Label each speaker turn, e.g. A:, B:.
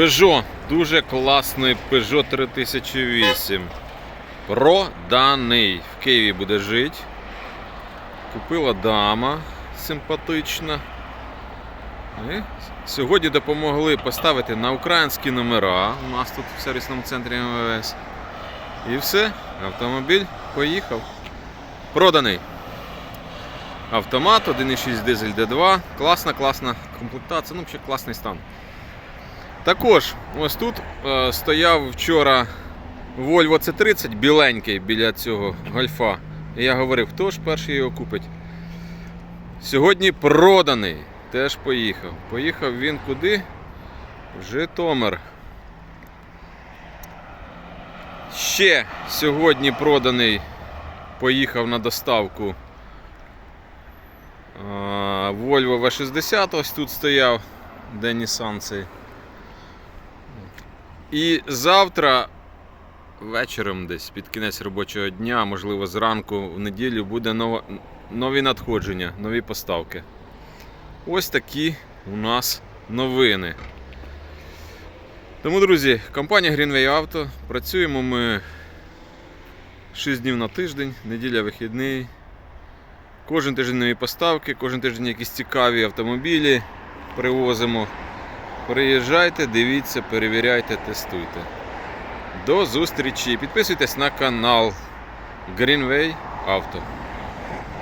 A: Peugeot, дуже класний Peugeot 3008. Проданий. В Києві буде жити. Купила дама симпатична. І сьогодні допомогли поставити на українські номера. У нас тут в сервісному центрі МВС. І все, автомобіль поїхав. Проданий. Автомат 1.6 дизель D2. Класна, класна комплектація, ну, взагалі класний стан. Також, ось тут е, стояв вчора Volvo C30 біленький біля цього гольфа. І я говорив, хто ж перший його купить. Сьогодні проданий. Теж поїхав. Поїхав він куди? В Житомир. Ще сьогодні проданий. Поїхав на доставку. а, Volvo V60 ось тут стояв, де Nissan цей. І завтра вечором десь під кінець робочого дня, можливо, зранку в неділю буде нова, нові надходження, нові поставки. Ось такі у нас новини. Тому, друзі, компанія Greenway Auto. Працюємо ми 6 днів на тиждень, неділя вихідний. Кожен тиждень нові поставки, кожен тиждень якісь цікаві автомобілі привозимо. Приїжджайте, дивіться, перевіряйте, тестуйте. До зустрічі! Підписуйтесь на канал Greenway Auto.